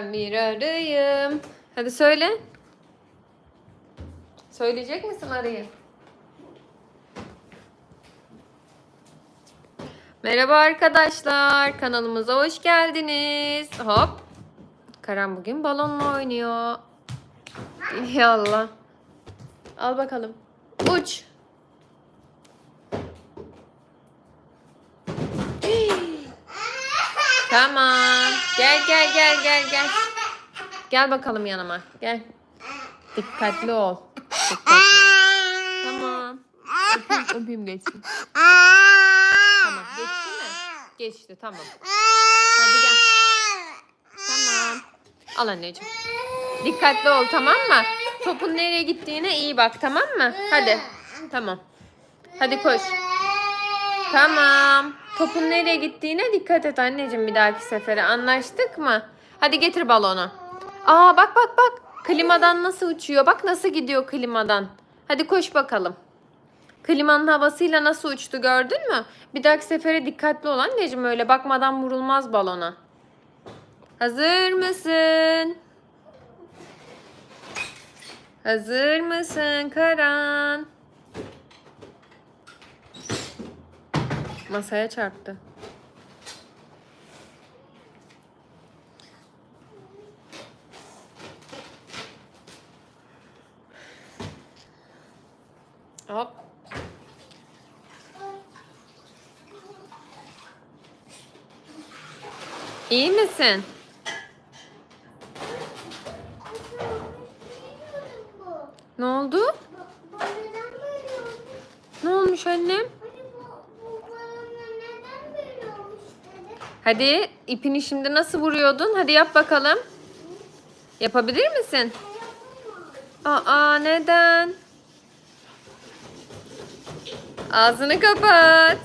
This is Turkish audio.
ben bir arıyım. Hadi söyle. Söyleyecek misin arıyı? Merhaba arkadaşlar. Kanalımıza hoş geldiniz. Hop. Karan bugün balonla oynuyor. Ya Allah. Al bakalım. Uç. Tamam. Gel gel gel gel gel. Gel bakalım yanıma. Gel. Dikkatli ol. Dikkatli. Tamam. Öpeyim, öpeyim geçsin. Tamam. Geçti mi? Geçti tamam. Hadi gel. Tamam. Al anneciğim. Dikkatli ol tamam mı? Topun nereye gittiğine iyi bak tamam mı? Hadi. Tamam. Hadi koş. Tamam. Topun nereye gittiğine dikkat et anneciğim bir dahaki sefere. Anlaştık mı? Hadi getir balonu. Aa bak bak bak. Klimadan nasıl uçuyor? Bak nasıl gidiyor klimadan. Hadi koş bakalım. Klimanın havasıyla nasıl uçtu gördün mü? Bir dahaki sefere dikkatli ol anneciğim öyle bakmadan vurulmaz balona. Hazır mısın? Hazır mısın Karan? Masaya çarptı. Hop. İyi misin? Ne oldu? Ne olmuş annem? Hadi ipini şimdi nasıl vuruyordun? Hadi yap bakalım. Yapabilir misin? Aa neden? Ağzını kapat.